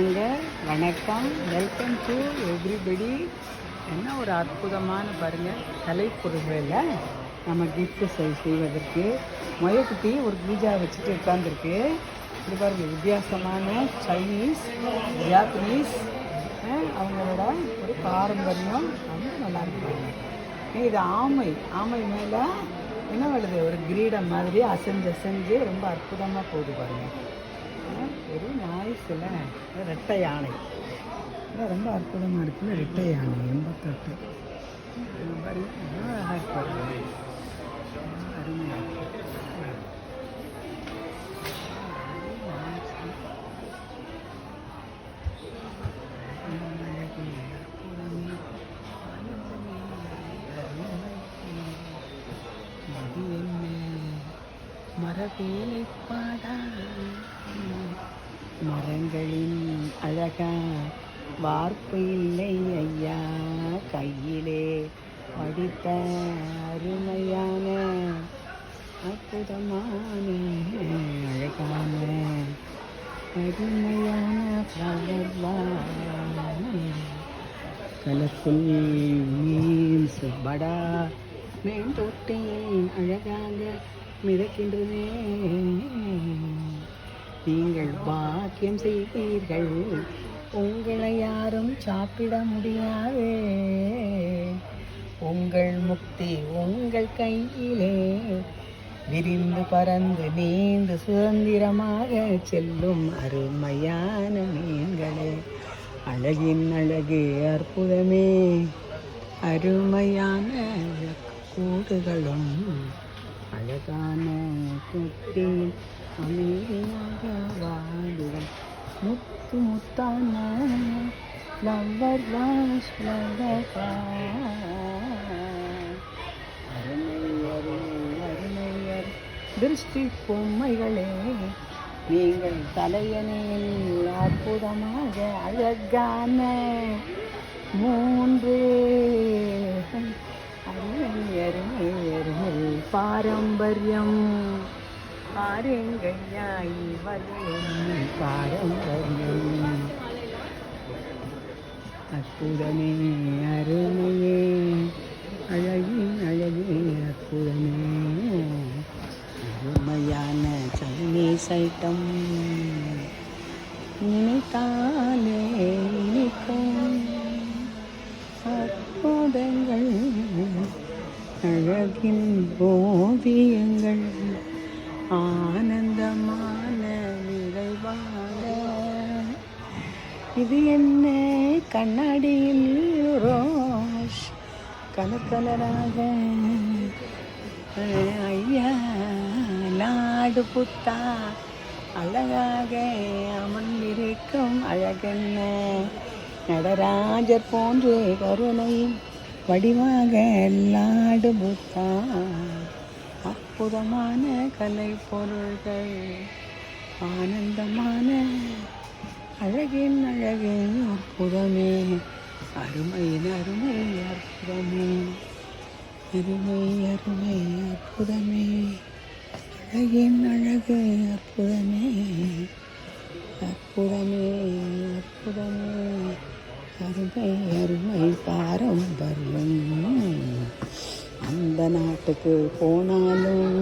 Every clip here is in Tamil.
வாங்க வணக்கம். வெல்கம் டு எவ்ரிபடி என்ன ஒரு அற்புதமான பாருங்கள் கலைப்பொருள்களில் நம்ம கிஃப்ட்டு செய் செய்வதற்கு. முயக்குட்டி ஒரு பூஜா வச்சுட்டு உட்காந்துருக்கு இது பாருங்கள் வித்தியாசமான சைனீஸ் ஜாப்பனீஸ் அவங்களோட ஒரு பாரம்பரியம். ரொம்ப நல்லா இருக்கு இது ஆமை. ஆமை மேலே என்ன வருது? ஒரு கிரீடம் மாதிரி அசைஞ்சு அசைஞ்சு ரொம்ப அற்புதமாக போகுது பாருங்கள் அஹ், ஒரு நாய்ஸ் இல்லை ரெட்டை யானை. அதான் ரொம்ப அற்புதமாக இருக்குல்ல ரெட்டை யானை எண்பத்தெட்டு. இது மாதிரி அழகாக இருக்கு. அருமையாக மரவேலை பாடா. மரங்களின் அழகா வார்ப்பு இல்லை ஐயா. கையிலே படித்த அருமையான அற்புதமான அழகான அருமையான ஃப்ளவர் கலர்ஃபுல் மீன்ஸ் படா மேன் அழகாக மிதக்கின்றதே. நீங்கள் பாக்கியம் செய்வீர்கள் உங்களை யாரும் சாப்பிட முடியாது. உங்கள் முக்தி உங்கள் கையிலே. விரிந்து பறந்து நீண்டு சுதந்திரமாக செல்லும் அருமையான மீன்களே அழகின் அழகு அற்புதமே. அருமையான கூடுகளும் அழகான குட்டி அமைதியாக வாடுகள் முத்து முத்தான லவ்வர் வாஷ் லவ்வர் அருமையர் திருஷ்டி பொம்மைகளே நீங்கள் தலையணையில் அற்புதமாக அழகான மூன்று அருமை அருமை அருமை பாரம்பரியம் பாருங்கையாய் வரும் பாரம்பரியம் அற்புதமே அருமையே அழகின் அழகே அற்புதமே அருமையான சைனீஸ் ஐட்டம் நினைத்தாலே இனிக்கும் அற்புதங்கள் அழகின் ஓவியங்கள் ஆனந்தமான நிறைவான இது என்ன கண்ணாடியில் ரோஷ்? கலர் கலராக ஐயா நாடு புத்தா. அழகாக அமர்ந்திருக்கும் அழகென்ன? நடராஜர் போன்று கருணை வடிவாக லாடு புத்தா. அற்புதமான கலை பொருள்கள் ஆனந்தமான அழகின் அழகின் அற்புதமே அருமையின் அருமை அற்புதமே அருமை அருமை அற்புதமே அழகின் அழகு அற்புதமே அற்புதமே அற்புதமே அருமை அருமை பாரம்பரியம். எந்த நாட்டுக்கு போனாலும்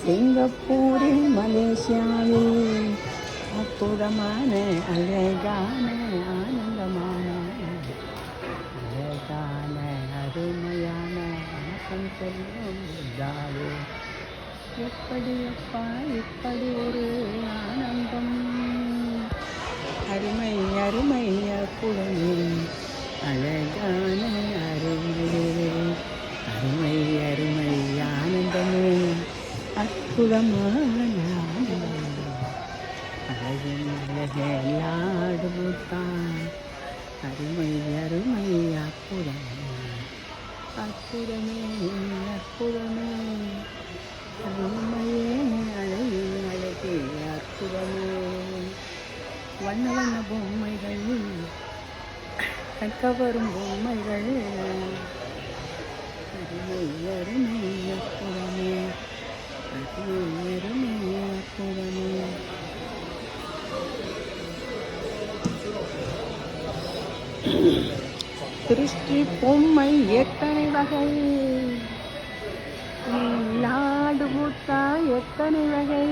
சிங்கப்பூரில் மலேசியாவில் அற்புதமான அழகான ஆனந்தமான அழகான அருமையான வணக்கம் சொல்லும் தாவே எப்படி அப்பா இப்படி ஒரு ஆனந்தம்? அருமை அருமை அற்புதமே. அழகான அருமை அருமை அருமை ஆனந்தமே அற்புதமான ஆனந்தம் அழகின் அழகேலாடு பூத்தான் அருமை அருமை அற்புதமே அற்புதமே அற்புதமே அருமையே அழகே அழகே அற்புதமே வண்ண வண்ண பொம்மைகள் கவரும் பொம்மைகள். அருமை அருமைய புறமே அருமை அருமைய புறமே திருஷ்டி பொம்மை எத்தனை வகை? நாடு மூத்தா எத்தனை வகை?